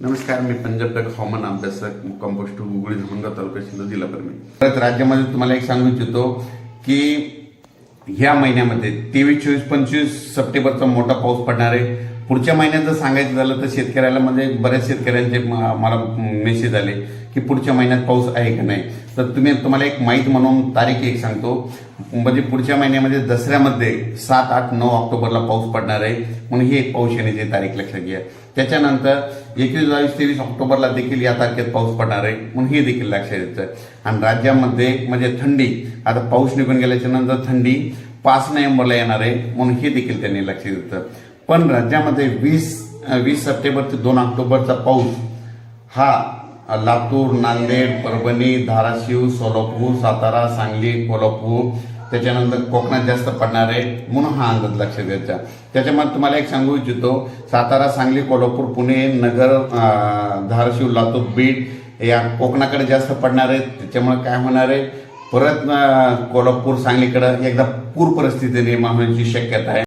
नमस्कार मी पंजाब हवामान अभ्यासक कंपोस्ट गुगळी धमणगाव तालुका शिंदे जिल्हा परमी परत राज्यामध्ये तुम्हाला एक सांगू इच्छितो की ह्या महिन्यामध्ये तेवीस चोवीस पंचवीस सप्टेंबरचा मोठा पाऊस पडणार आहे. पुढच्या महिन्यात जर सांगायचं झालं तर शेतकऱ्याला म्हणजे बऱ्याच शेतकऱ्यांचे मला मेसेज आले की पुढच्या महिन्यात पाऊस आहे का नाही? तर तुम्ही तुम्हाला एक माहीत म्हणून तारीख एक सांगतो. म्हणजे पुढच्या महिन्यामध्ये दसऱ्यामध्ये सात आठ नऊ ऑक्टोबरला पाऊस पडणार आहे. म्हणून ही एक पाऊस येण्याची तारीख लक्षात घ्या. त्याच्यानंतर एकवीस बावीस तेवीस ऑक्टोबरला देखील या तारखेत पाऊस पडणार आहे. म्हणून हे देखील लक्षात येतं. आणि राज्यामध्ये म्हणजे थंडी आता पाऊस निघून गेल्याच्यानंतर थंडी पाच नोव्हेंबरला येणार आहे. म्हणून हे देखील त्यांनी लक्षात येतं. पण राज्यामध्ये वीस वीस सप्टेंबर ते दोन ऑक्टोबरचा पाऊस हा लातूर नांदेड परभणी धाराशिव सोलापूर सातारा सांगली कोल्हापूर त्याच्यानंतर कोकणात जास्त पडणार आहे म्हणून हा अंदाज लक्षात घ्यायचा त्याच्यामध्ये तुम्हाला एक सांगू इच्छितो सातारा सांगली कोल्हापूर पुणे नगर धाराशिव लातूर बीड या कोकणाकडे जास्त पडणार आहे त्याच्यामुळे काय होणार आहे? परत कोल्हापूर सांगलीकडं एकदा पूर परिस्थिती निर्माण होण्याची शक्यता आहे.